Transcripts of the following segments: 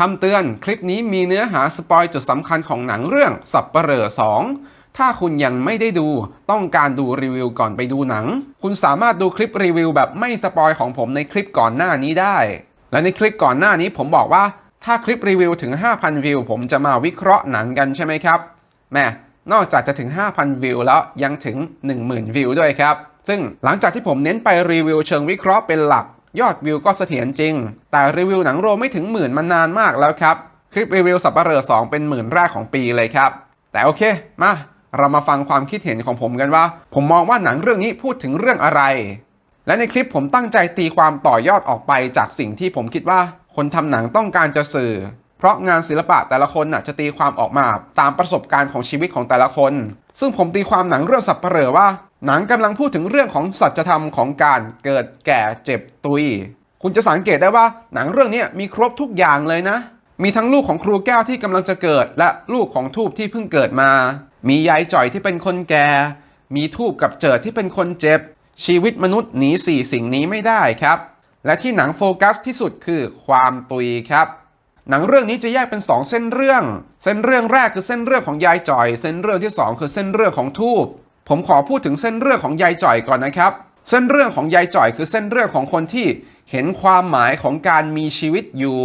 คำเตือนคลิปนี้มีเนื้อหาสปอยจุดสำคัญของหนังเรื่องสับเปเหร่อ2ถ้าคุณยังไม่ได้ดูต้องการดูรีวิวก่อนไปดูหนัง คุณสามารถดูคลิปรีวิวแบบไม่สปอยของผมในคลิปก่อนหน้านี้ได้ และในคลิปก่อนหน้านี้ผมบอกว่า ถ้าคลิปรีวิวถึง 5,000 วิว ผมจะมาวิเคราะห์หนังกันใช่ไหมครับแม่นอกจากจะถึง 5,000 วิวแล้วยังถึง 10,000 วิวด้วยครับ ซึ่งหลังจากที่ผมเน้นไปรีวิวเชิงวิเคราะห์เป็นหลัก ยอดวิวก็เสถียรจริง แต่รีวิวหนังโรไม่ถึงหมื่นมานานมากแล้วครับ คลิปรีวิวสับปะเหร่อ2เป็นหมื่นแรกของปีเลยครับ แต่โอเค มาเรามาฟังความคิดเห็นของผมกันว่า ผมมองว่าหนังเรื่องนี้พูดถึงเรื่องอะไร และในคลิปผมตั้งใจตีความต่อยอดออกไปจากสิ่งที่ผมคิดว่า คนทำหนังต้องการจะสื่อ เพราะงานศิลปะแต่ละคนน่ะจะตีความออกมาตามประสบการณ์ของชีวิตของแต่ละคน ซึ่งผมตีความหนังเรื่องสับปะเหร่อว่า หนังกำลังพูดถึงเรื่องของสัจธรรมของการเกิดแก่เจ็บตุย คุณจะสังเกตได้ว่าหนังเรื่องนี้มีครบทุกอย่างเลยนะ มีทั้งลูกของครูแก้วที่กำลังจะเกิด และลูกของทูบที่เพิ่งเกิดมา มียายจ่อยที่เป็นคนแก่ มีทูบกับเจิดที่เป็นคนเจ็บ ชีวิตมนุษย์หนีสี่สิ่งนี้ไม่ได้ครับ และที่หนังโฟกัสที่สุดคือความตุยครับหนังเรื่องนี้จะแยกเป็น 2 เส้นเรื่อง เส้นเรื่องแรกคือเส้นเรื่องของยายจ่อย เส้นเรื่องที่ 2 คือเส้นเรื่องของทูบ ผมขอพูดถึงเส้นเรื่องของยายจ่อยก่อนนะครับ เส้นเรื่องของยายจ่อยคือเส้นเรื่องของคนที่เห็นความหมายของการมีชีวิตอยู่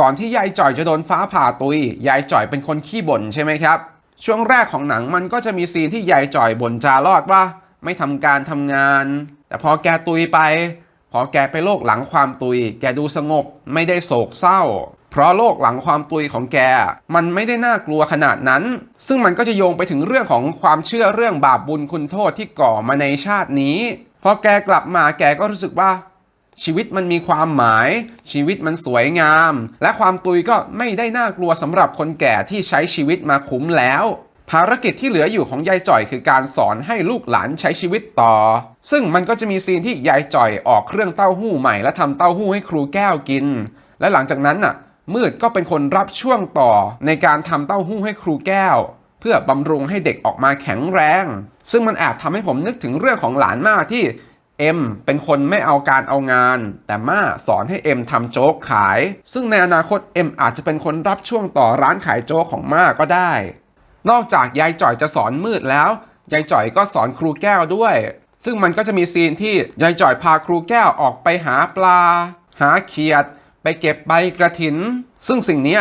ก่อนที่ยายจ่อยจะโดนฟ้าผ่าตุย ยายจ่อยเป็นคนขี้บ่นใช่ไหมครับ ช่วงแรกของหนังมันก็จะมีซีนที่ยายจ่อยบ่นจารอดว่า ไม่ทำการทำงาน แต่พอแกตุยไป พอแกไปโลกหลังความตุย แกดูสงบไม่ได้โศกเศร้า เพราะโลกหลังความตุยของแก มันไม่ได้น่ากลัวขนาดนั้น ซึ่งมันก็จะโยงไปถึงเรื่องของความเชื่อเรื่องบาปบุญคุณโทษที่ก่อมาในชาตินี้ พอแกกลับมาแกก็รู้สึกว่า ชีวิตมันมีความหมาย ชีวิตมันสวยงาม และความตุยก็ไม่ได้น่ากลัวสำหรับคนแก่ที่ใช้ชีวิตมาคุ้มแล้วภารกิจที่เหลืออยู่ของยายจ่อยคือการสอนให้ลูกหลานใช้ชีวิตต่อ ซึ่งมันก็จะมีซีนที่ยายจ่อยออกเครื่องเต้าหู้ใหม่และทำเต้าหู้ให้ครูแก้วกิน และหลังจากนั้นน่ะ มืดก็เป็นคนรับช่วงต่อในการทำเต้าหู้ให้ครูแก้ว เพื่อบำรุงให้เด็กออกมาแข็งแรง ซึ่งมันแอบทำให้ผมนึกถึงเรื่องของหลานมากที่เอ็มเป็นคนไม่เอาการเอางาน แต่ม่าสอนให้เอ็มทำโจ๊กขาย ซึ่งในอนาคตเอ็มอาจจะเป็นคนรับช่วงต่อร้านขายโจ๊กของม่าก็ได้ นอกจากยายจ่อยจะสอนมืดแล้ว ยายจ่อยก็สอนครูแก้วด้วย ซึ่งมันก็จะมีซีนที่ยายจ่อยพาครูแก้วออกไปหาปลา หาเขียด ไปเก็บใบกระถิน ซึ่งสิ่งนี้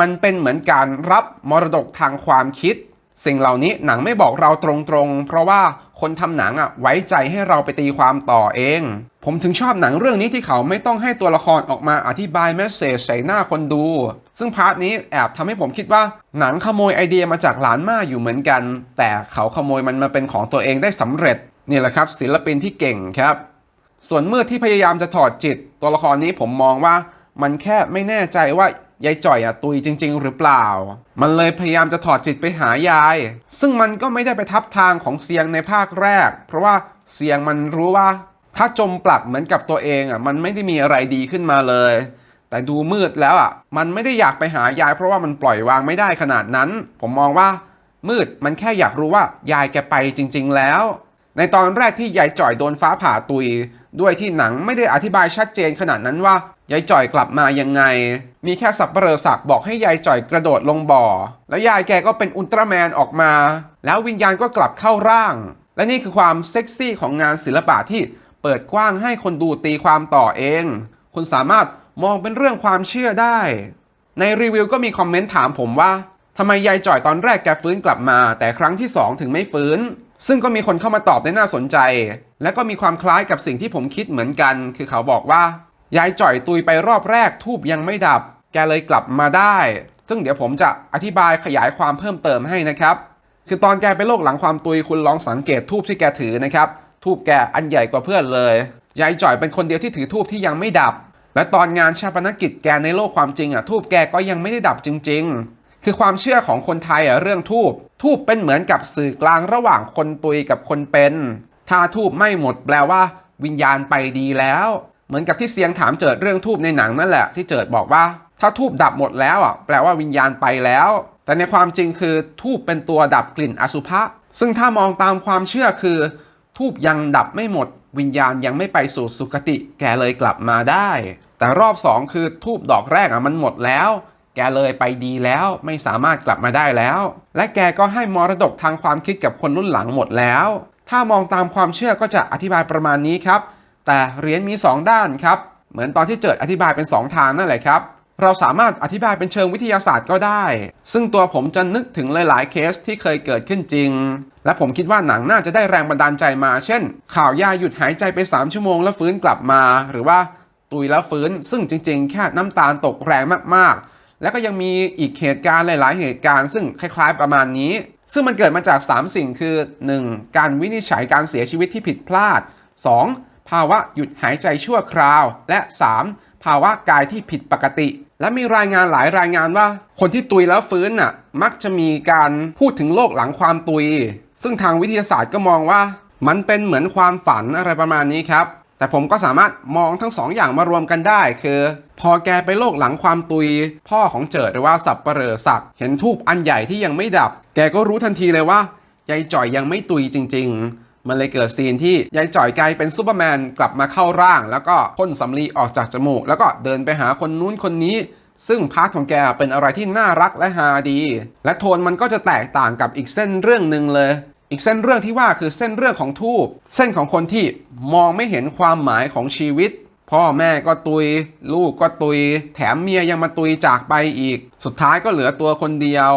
มันเป็นเหมือนการรับมรดกทางความคิด สิ่งเหล่านี้หนังไม่บอกเราตรงๆ เพราะว่าคนทำหนังอะไว้ใจให้เราไปตีความต่อเอง ผมถึงชอบหนังเรื่องนี้ที่เขาไม่ต้องให้ตัวละครออกมาอธิบายแมสเซจใส่หน้าคนดู ซึ่งพาร์ทนี้แอบทำให้ผมคิดว่าหนังขโมยไอเดียมาจากหลานม่าอยู่เหมือนกัน แต่เขาขโมยมันมาเป็นของตัวเองได้สำเร็จนี่แหละครับ ศิลปินที่เก่งครับ ส่วนเมื่อที่พยายามจะถอดจิต ตัวละครนี้ผมมองว่ามันแค่ไม่แน่ใจว่ายายจ่อยอะตุยจริง ๆ หรือเปล่า มันเลยพยายามจะถอดจิตไปหายาย ซึ่งมันก็ไม่ได้ไปทับทางของเสียงในภาคแรก เพราะว่าเสียงมันรู้ว่า ถ้าจมปลักเหมือนกับตัวเองอะมันไม่ได้มีอะไรดีขึ้นมาเลย แต่ดูมืดแล้วอะมันไม่ได้อยากไปหายาย เพราะว่ามันปล่อยวางไม่ได้ขนาดนั้น ผมมองว่า มืดมันแค่อยากรู้ว่ายายแกไปจริง ๆ แล้ว ในตอนแรกที่ยายจ่อยโดนฟ้าผ่าตุย ด้วยที่หนังไม่ได้อธิบายชัดเจนขนาดนั้นว่ายายจ่อยกลับมายังไง มีแค่สับเปลอศักบอกให้ยายจ่อยกระโดดลงบ่อ แล้วยายแกก็เป็นอุลตร้าแมนออกมา แล้ววิญญาณก็กลับเข้าร่าง และนี่คือความเซ็กซี่ของงานศิลปะที่เปิดกว้างให้คนดูตีความต่อเอง คุณสามารถมองเป็นเรื่องความเชื่อได้ ในรีวิวก็มีคอมเมนต์ถามผมว่าทำไมยายจ่อยตอนแรกแกฟื้นกลับมา แต่ครั้งที่2ถึงไม่ฟื้น ซึ่งก็มีคนเข้ามาตอบได้น่าสนใจ และก็มีความคล้ายกับสิ่งที่ผมคิดเหมือนกัน คือเขาบอกว่ายายจ่อยตุยไปรอบแรกทูบยังไม่ดับ แกเลยกลับมาได้ ซึ่งเดี๋ยวผมจะอธิบายขยายความเพิ่มเติมให้นะครับ คือตอนแกไปโลกหลังความตุยคุณลองสังเกตทูบที่แกถือนะครับทูบแกอันใหญ่กว่าเพื่อนเลย ยายจ่อยเป็นคนเดียวที่ถือทูบที่ยังไม่ดับ และตอนงานชาปนกิจแกในโลกความจริงอะทูบแกก็ยังไม่ได้ดับจริง คือความเชื่อของคนไทยอะเรื่องทูบทูบเป็นเหมือนกับสื่อกลางระหว่างคนตุยกับคนเป็น ถ้าทูบไม่หมดแปลว่า วิญญาณไปดีแล้ว เหมือนกับที่เสียงถามเจิดเรื่องทูบในหนังนั่นแหละที่เจิดบอกว่า ถ้าทูบดับหมดแล้วอะแปลว่าวิญญาณไปแล้ว แต่ในความจริงคือทูบเป็นตัวดับกลิ่นอสุภะซึ่งถ้ามองตามความเชื่อคือ ทูบยังดับไม่หมด วิญญาณยังไม่ไปสู่สุคติ แกเลยกลับมาได้ แต่แต่รอบสองคือทูบดอกแรกอะมันหมดแล้ว แกเลยไปดีแล้วไม่สามารถกลับมาได้แล้ว และแกก็ให้มรดกทางความคิดกับคนรุ่นหลังหมดแล้ว ถ้ามองตามความเชื่อก็จะอธิบายประมาณนี้ครับ แต่เหรียญมี 2 ด้านครับ เหมือนตอนที่เจิดอธิบายเป็น 2 ทางนั่นแหละครับ เราสามารถอธิบายเป็นเชิงวิทยาศาสตร์ก็ได้ ซึ่งตัวผมจะนึกถึงหลาย ๆ เคสที่เคยเกิดขึ้นจริง และผมคิดว่าหนังน่าจะได้แรงบันดาลใจมา เช่น ข่าวยาหยุดหายใจไป 3 ชั่วโมงแล้วฟื้นกลับมา หรือว่าตุยแล้วฟื้น ซึ่งจริง ๆ แค่น้ำตาลตกแรงมาก ๆ แล้วก็ยังมีอีกเหตุการณ์หลาย ๆ เหตุการณ์ ซึ่งคล้าย ๆ ประมาณนี้ ซึ่งมันเกิดมาจาก 3 สิ่งคือ 1. การวินิจฉัยการเสียชีวิตที่ผิดพลาด 2. ภาวะหยุดหายใจชั่วคราว และ 3. ภาวะกายที่ผิดปกติ และมีรายงานหลายรายงานว่า คนที่ตุยแล้วฟื้นน่ะมักจะมีการพูดถึงโลกหลังความตุย ซึ่งทางวิทยาศาสตร์ก็มองว่า มันเป็นเหมือนความฝันอะไรประมาณนี้ครับแต่ผมก็สามารถมองทั้งสองอย่างมารวมกันได้ คือ พอแกไปโลกหลังความตุย พ่อของเจิดหรือว่าสับปเหร่อศักเห็นทูบอันใหญ่ที่ยังไม่ดับ แกก็รู้ทันทีเลยว่ายายจ่อยยังไม่ตุยจริง ๆ มันเลยเกิดซีนที่ยายจ่อยกลายเป็นซูเปอร์แมนกลับมาเข้าร่าง แล้วก็พ่นสำลีออกจากจมูก แล้วก็เดินไปหาคนนู้นคนนี้ ซึ่งพาร์ทของแกเป็นอะไรที่น่ารักและฮาดี และโทนมันก็จะแตกต่างกับอีกเส้นเรื่องหนึ่งเลย อีกเส้นเรื่องที่ว่าคือเส้นเรื่องของทูบเส้นของคนที่มองไม่เห็นความหมายของชีวิต พ่อแม่ก็ตุย ลูกก็ตุย แถมเมียยังมาตุยจากไปอีก สุดท้ายก็เหลือตัวคนเดียว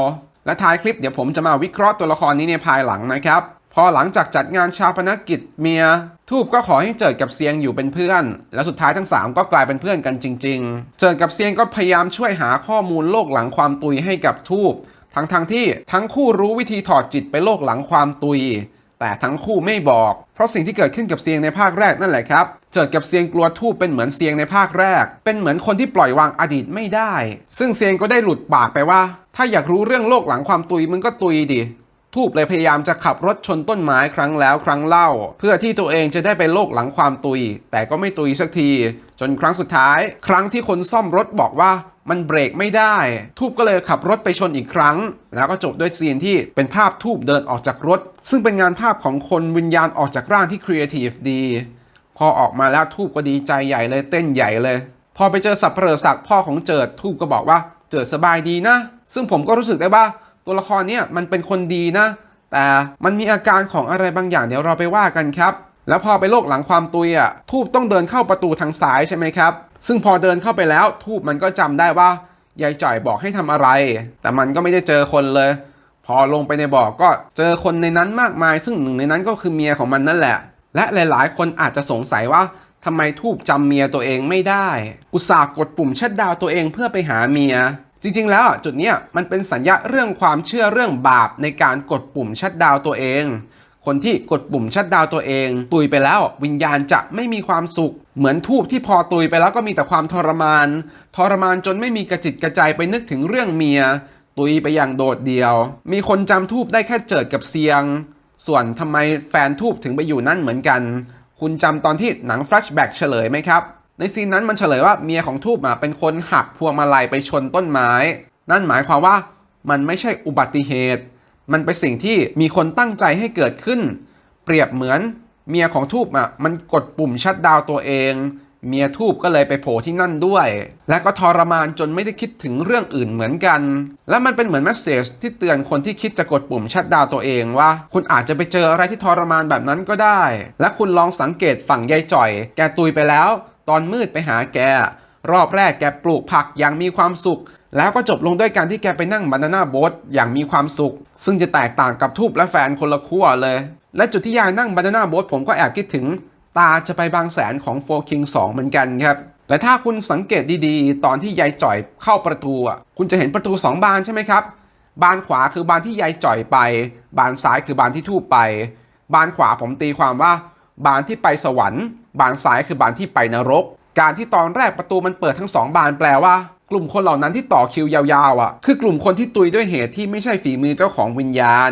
และท้ายคลิปเดี๋ยวผมจะมาวิเคราะห์ตัวละครนี้ในภายหลังนะครับ พอหลังจากจัดงานชาปนกิจเมีย ทูบก็ขอให้เจิดกับเซียงอยู่เป็นเพื่อน แล้วสุดท้ายทั้ง 3 ก็กลายเป็นเพื่อนกันจริง ๆ เจิดกับเซียงก็พยายามช่วยหาข้อมูลโลกหลังความตุยให้กับทูบทั้งทงๆที่ทั้งคู่รู้วิธีถอดจิตไปโลกหลังความตุย แต่ทั้งคู่ไม่บอก เพราะสิ่งที่เกิดขึ้นกับเซียงในภาคแรกนั่นแหละครับ เจิดกับเซียงกลัวทูบเป็นเหมือนเซียงในภาคแรก เป็นเหมือนคนที่ปล่อยวางอดีตไม่ได้ ซึ่งเซียงก็ได้หลุดปากไปว่า ถ้าอยากรู้เรื่องโลกหลังความตุยมึงก็ตุยดิทูบเลยพยายามจะขับรถชนต้นไม้ครั้งแล้วครั้งเล่า เพื่อที่ตัวเองจะได้ไปโลกหลังความตุย แต่ก็ไม่ตุยสักที จนครั้งสุดท้าย ครั้งที่คนซ่อมรถบอกว่า มันเบรกไม่ได้ ทูบก็เลยขับรถไปชนอีกครั้ง แล้วก็จบด้วยซีนที่เป็นภาพทูบเดินออกจากรถ ซึ่งเป็นงานภาพของคนวิญญาณออกจากร่างที่ครีเอทีฟดี พอออกมาแล้วทูบก็ดีใจใหญ่เลยเต้นใหญ่เลย พอไปเจอสับเปลือศักพ่อของเจิดทูบก็บอกว่าเจิดสบายดีนะ ซึ่งผมก็รู้สึกได้ว่าตัวละครเนี่ยมันเป็นคนดีนะ แต่มันมีอาการของอะไรบางอย่างเดี๋ยวเราไปว่ากันครับ แล้วพอไปโลกหลังความตุยอะทูบต้องเดินเข้าประตูทางซ้ายใช่ไหมครับ ซึ่งพอเดินเข้าไปแล้วทูบมันก็จำได้ว่ายายจ่อยบอกให้ทำอะไร แต่มันก็ไม่ได้เจอคนเลย พอลงไปในบ่อก็เจอคนในนั้นมากมาย ซึ่งหนึ่งในนั้นก็คือเมียของมันนั่นแหละ และหลายๆ คนอาจจะสงสัยว่าทำไมทูบจำเมียตัวเองไม่ได้ อุตส่าห์กดปุ่มชัดดาวตัวเองเพื่อไปหาเมีย จริงๆ แล้วจุดเนี้ยมันเป็นสัญญาเรื่องความเชื่อเรื่องบาปในการกดปุ่มชัดดาวตัวเอง คนที่กดปุ่มชัดดาวตัวเอง ตุยไปแล้ววิญญาณจะไม่มีความสุข เหมือนทูบที่พอตุยไปแล้วก็มีแต่ความทรมาน ทรมานจนไม่มีกระจิตกระใจไปนึกถึงเรื่องเมีย ตุยไปอย่างโดดเดี่ยว มีคนจำทูบได้แค่เจิดกับเซียง ส่วนทำไมแฟนทูบถึงไปอยู่นั่นเหมือนกัน คุณจำตอนที่หนังแฟลชแบ็กเฉลยไหมครับในซีนนั้นมันเฉลยว่าเมียของทูบเป็นคนหักพวงมาลัยไปชนต้นไม้ นั่นหมายความว่ามันไม่ใช่อุบัติเหตุ มันเป็นสิ่งที่มีคนตั้งใจให้เกิดขึ้น เปรียบเหมือนเมียของทูบอะมันกดปุ่มชัดดาวตัวเอง เมียทูบก็เลยไปโผล่ที่นั่นด้วย และก็ทรมานจนไม่ได้คิดถึงเรื่องอื่นเหมือนกัน และมันเป็นเหมือนแมสเซจที่เตือนคนที่คิดจะกดปุ่มชัดดาวตัวเองว่า คุณอาจจะไปเจออะไรที่ทรมานแบบนั้นก็ได้ และคุณลองสังเกตฝั่งยายจ่อย แกตุยไปแล้ว ตอนมืดไปหาแก รอบแรกแกปลูกผักอย่างมีความสุข แล้วก็จบลงด้วยการที่แกไปนั่งบานาน่าโบ๊ทอย่างมีความสุข ซึ่งจะแตกต่างกับทูบและแฟนคนละขั้วเลย และจุดที่ยายนั่งบานาน่าโบ๊ทผมก็แอบคิดถึง ตาจะไปบางแสนของโฟคิง2เหมือนกันครับ และถ้าคุณสังเกตดีๆ ตอนที่ยายจ่อยเข้าประตูอะคุณจะเห็นประตู 2 บานใช่ไหมครับ บานขวาคือบานที่ยายจ่อยไป บานซ้ายคือบานที่ทูบไป บานขวาผมตีความว่า บานที่ไปสวรรค์ บานซ้ายคือบานที่ไปนรก การที่ตอนแรกประตูมันเปิดทั้งสองบานแปลว่า กลุ่มคนเหล่านั้นที่ต่อคิวยาวๆอะ คือกลุ่มคนที่ตุยด้วยเหตุที่ไม่ใช่ฝีมือเจ้าของวิญญาณ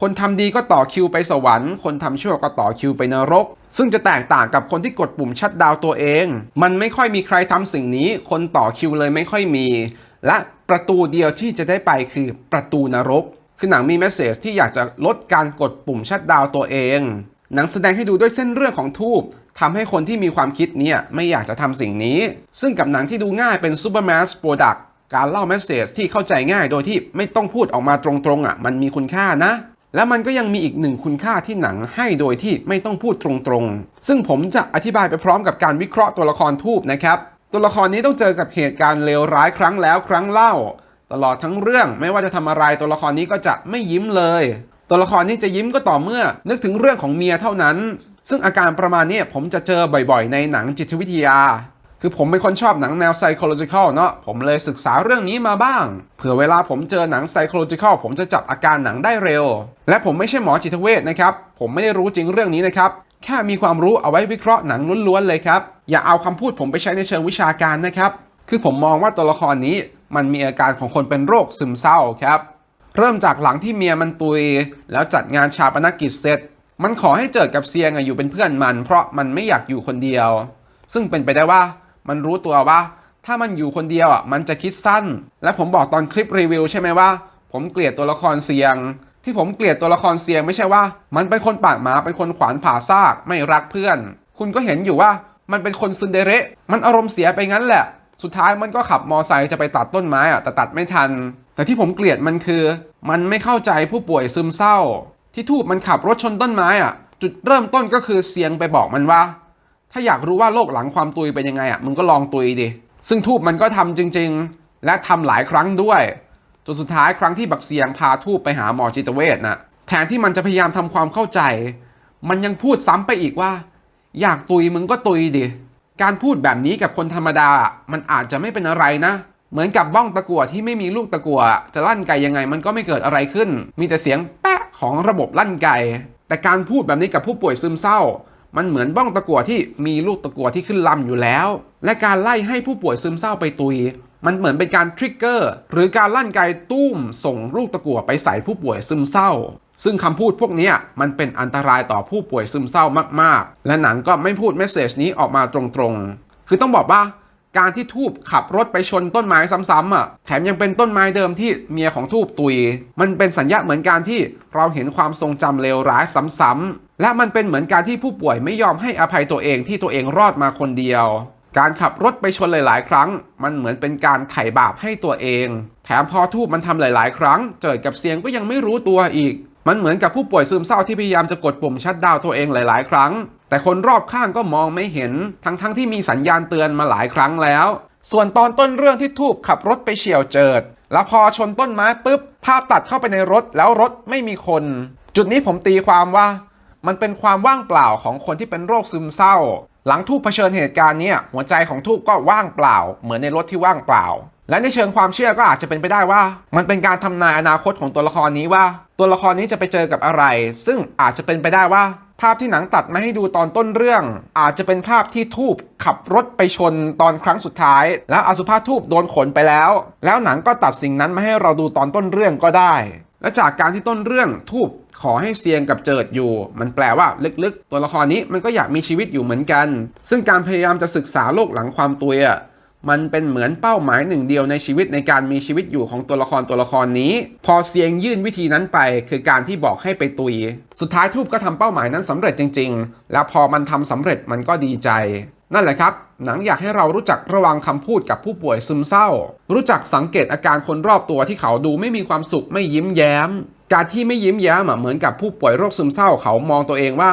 คนทำดีก็ต่อคิวไปสวรรค์ คนทำชั่วก็ต่อคิวไปนรก ซึ่งจะแตกต่างกับคนที่กดปุ่มชัดดาวตัวเอง มันไม่ค่อยมีใครทำสิ่งนี้ คนต่อคิวเลยไม่ค่อยมี และประตูเดียวที่จะได้ไปคือประตูนรก คือหนังมีแมสเซจที่อยากจะลดการกดปุ่มชัดดาวตัวเอง หนังแสดงให้ดูด้วยเส้นเรื่องของทูบ ทำให้คนที่มีความคิดนี่ยไม่อยากจะทำสิ่งนี้ ซึ่งกับหนังที่ดูง่ายเป็น Super Mass Product การเล่าเมสเซจที่เข้าใจง่ายโดยที่ไม่ต้องพูดออกมาตรงๆอะมันมีคุณค่านะ และมันก็ยังมีอีกหนึ่งคุณค่าที่หนังให้โดยที่ไม่ต้องพูดตรงๆ ซึ่งผมจะอธิบายไปพร้อมกับการวิเคราะห์ตัวละครทูบนะครับ ตัวละครนี้ต้องเจอกับเหตุการณ์เลวร้ายครั้งแล้วครั้งเล่า ตลอดทั้งเรื่องไม่ว่าจะทำอะไรตัวละครนี้ก็จะไม่ยิ้มเลย ตัวละครนี้จะยิ้มก็ต่อเมื่อ นึกถึงเรื่องของเมียเท่านั้น ซึ่งอาการประมาณนี้ผมจะเจอบ่อยๆ ในหนังจิตวิทยา คือผมเป็นคนชอบหนังแนว psychological เนาะผมเลยศึกษาเรื่องนี้มาบ้าง เผื่อเวลาผมเจอหนัง psychological ผมจะจับอาการหนังได้เร็ว และผมไม่ใช่หมอจิตเวชนะครับ ผมไม่ได้รู้จริงเรื่องนี้นะครับ แค่มีความรู้เอาไว้วิเคราะห์หนังล้วนๆเลยครับ อย่าเอาคำพูดผมไปใช้ในเชิงวิชาการนะครับ คือผมมองว่าตัวละครนี้มันมีอาการของคนเป็นโรคซึมเศร้าครับ เริ่มจากหลังที่เมียมันตุย แล้วจัดงานชาปนกิจเสร็จ มันขอให้เจิดกับเซียงอยู่เป็นเพื่อนมัน เพราะมันไม่อยากอยู่คนเดียว ซึ่งเป็นไปได้ว่ามันรู้ตัวว่า ถ้ามันอยู่คนเดียวอะมันจะคิดสั้น และผมบอกตอนคลิปรีวิวใช่ไหมว่า ผมเกลียดตัวละครเซียง ที่ผมเกลียดตัวละครเซียงไม่ใช่ว่า มันเป็นคนปากหมาเป็นคนขวานผ่าซากไม่รักเพื่อน คุณก็เห็นอยู่ว่ามันเป็นคนซึนเดเระมันอารมณ์เสียไปงั้นแหละ สุดท้ายมันก็ขับมอไซค์จะไปตัดต้นไม้อะแต่ตัดไม่ทัน แต่ที่ผมเกลียดมันคือ มันไม่เข้าใจผู้ป่วยซึมเศร้า ที่ทูบมันขับรถชนต้นไม้อะ จุดเริ่มต้นก็คือเสียงไปบอกมันว่า ถ้าอยากรู้ว่าโลกหลังความตุยเป็นยังไงอะมึงก็ลองตุยดิซึ่งทูบมันก็ทำจริง ๆ และทำหลายครั้งด้วยจนสุดท้ายครั้งที่บักเสียงพาทูบไปหาหมอจิตเวชนะแทนที่มันจะพยายามทำความเข้าใจ มันยังพูดซ้ำไปอีกว่า อยากตุยมึงก็ตุยดิการพูดแบบนี้กับคนธรรมดา มันอาจจะไม่เป็นอะไรนะ เหมือนกับบ้องตะกั่วที่ไม่มีลูกตะกั่วจะลั่นไกยังไง มันก็ไม่เกิดอะไรขึ้น มีแต่เสียงแปะของระบบลั่นไก แต่การพูดแบบนี้กับผู้ป่วยซึมเศร้า มันเหมือนบ้องตะกั่วที่มีลูกตะกั่วที่ขึ้นลำอยู่แล้ว และการไล่ให้ผู้ป่วยซึมเศร้าไปตุย มันเหมือนเป็นการทริกเกอร์หรือการลั่นไกตุ้มส่งลูกตะกั่วไปใส่ผู้ป่วยซึมเศร้า ซึ่งคำพูดพวกนี้มันเป็นอันตรายต่อผู้ป่วยซึมเศร้ามากๆ และหนังก็ไม่พูดเมสเซจนี้ออกมาตรงๆ คือต้องบอกว่า การที่ทูบขับรถไปชนต้นไม้ซ้ำๆอะแถมยังเป็นต้นไม้เดิมที่เมียของทูบตุย มันเป็นสัญญาเหมือนการที่เราเห็นความทรงจำเลวร้ายซ้ำๆและมันเป็นเหมือนการที่ผู้ป่วยไม่ยอมให้อภัยตัวเองที่ตัวเองรอดมาคนเดียว การขับรถไปชนหลาย ๆ ครั้ง มันเหมือนเป็นการไถ่บาปให้ตัวเอง แถมพอทูบมันทำหลาย ๆ ครั้ง เจอกับเสียงก็ยังไม่รู้ตัวอีกมันเหมือนกับผู้ป่วยซึมเศร้าที่พยายามจะกดปุ่มชัดดาวตัวเองหลาย ๆ ครั้ง แต่คนรอบข้างก็มองไม่เห็น ทั้งๆที่มีสัญญาณเตือนมาหลายครั้งแล้ว ส่วนตอนต้นเรื่องที่ทูบขับรถไปเฉียวเจิด แล้วพอชนต้นไม้ปุ๊บ ภาพตัดเข้าไปในรถแล้วรถไม่มีคน จุดนี้ผมตีความว่า มันเป็นความว่างเปล่าของคนที่เป็นโรคซึมเศร้า หลังทูบเผชิญเหตุการณ์เนี้ยหัวใจของทูบก็ว่างเปล่า เหมือนในรถที่ว่างเปล่า และในเชิงความเชื่อก็อาจจะเป็นไปได้ว่า มันเป็นการทำนายอนาคตของตัวละครนี้ว่า ตัวละครนี้จะไปเจอกับอะไร ซึ่งอาจจะเป็นไปได้ว่า ภาพที่หนังตัดมาให้ดูตอนต้นเรื่อง อาจจะเป็นภาพที่ทูบขับรถไปชนตอนครั้งสุดท้าย แล้วอสุภาพทูบโดนขนไปแล้ว แล้วหนังก็ตัดสิ่งนั้นมาให้เราดูตอนต้นเรื่องก็ได้ และจากการที่ต้นเรื่องทูบขอให้เซียงกับเจิดอยู่ มันแปลว่าลึกๆ ตัวละครนี้มันก็อยากมีชีวิตอยู่เหมือนกัน ซึ่งการพยายามจะศึกษาโลกหลังความตุยอะ มันเป็นเหมือนเป้าหมายหนึ่งเดียวในชีวิตในการมีชีวิตอยู่ของตัวละครตัวละครนี้ พอเซียงยื่นวิธีนั้นไป คือการที่บอกให้ไปตุย สุดท้ายทูบก็ทำเป้าหมายนั้นสำเร็จจริง ๆ แล้วพอมันทำสำเร็จมันก็ดีใจ นั่นแหละครับหนังอยากให้เรารู้จักระวังคำพูดกับผู้ป่วยซึมเศร้า รู้จักสังเกตอาการคนรอบตัวที่เขาดูไม่มีความสุขไม่ยิ้มแย้ม การที่ไม่ยิ้มแย้มเหมือนกับผู้ป่วยโรคซึมเศร้า เขามองตัวเองว่า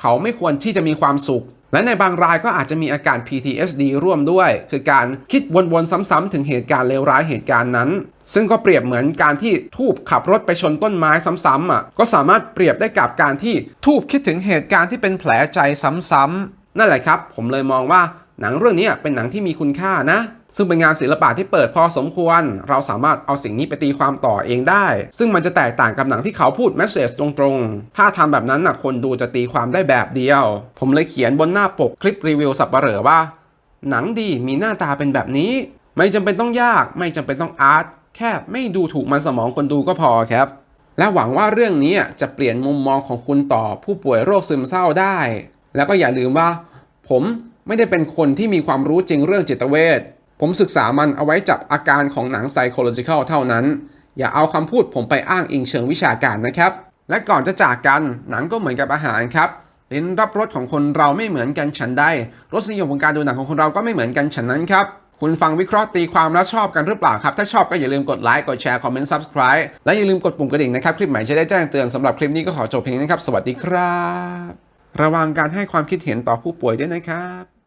เขาไม่ควรที่จะมีความสุข และในบางรายก็อาจจะมีอาการ PTSD ร่วมด้วย คือการคิดวนๆซ้ำๆถึงเหตุการณ์เลวร้ายเหตุการณ์นั้น ซึ่งก็เปรียบเหมือนการที่ทูบขับรถไปชนต้นไม้ซ้ำๆอะก็สามารถเปรียบได้กับการที่ทูบคิดถึงเหตุการณ์ที่เป็นแผลใจซ้ำๆนั่นแหละครับ ผมเลยมองว่าหนังเรื่องนี้เป็นหนังที่มีคุณค่านะ ซึ่งเป็นงานศิลปะที่เปิดพอสมควร เราสามารถเอาสิ่งนี้ไปตีความต่อเองได้ ซึ่งมันจะแตกต่างกับหนังที่เขาพูดแมสเซจตรงๆ ถ้าทำแบบนั้นนะคนดูจะตีความได้แบบเดียว ผมเลยเขียนบนหน้าปกคลิปรีวิวสับปะเหร่อว่า หนังดีมีหน้าตาเป็นแบบนี้ ไม่จำเป็นต้องยาก ไม่จำเป็นต้องอาร์ตแค่ไม่ดูถูกมันสมองคนดูก็พอครับและหวังว่าเรื่องนี้จะเปลี่ยนมุมมองของคุณต่อผู้ป่วยโรคซึมเศร้าได้ แล้วก็อย่าลืมว่า ผมไม่ได้เป็นคนที่มีความรู้จริงเรื่องจิตเวช ผมศึกษามันเอาไว้จับอาการของหนัง psychological เท่านั้น อย่าเอาคำพูดผมไปอ้างอิงเชิงวิชาการนะครับ และก่อนจะจากกันหนังก็เหมือนกับอาหารครับลิ้นรับรสของคนเราไม่เหมือนกันฉันใดรสนิยมของการดูหนังของคนเราก็ไม่เหมือนกันฉันนั้นครับคุณฟังวิเคราะห์ตีความแล้วชอบกันหรือเปล่าครับ ถ้าชอบก็อย่าลืมกดไลค์ กดแชร์ คอมเมนต์ subscribe และอย่าลืมกดปุ่มกระดิ่งนะครับ คลิปใหม่จะได้แจ้งเตือนสำหรับคลิปนี้ก็ขอจบเพียงนี้ครับ สวัสดีครับ ระวังการให้ความคิดเห็นต่อผู้ป่วยด้วยนะครับ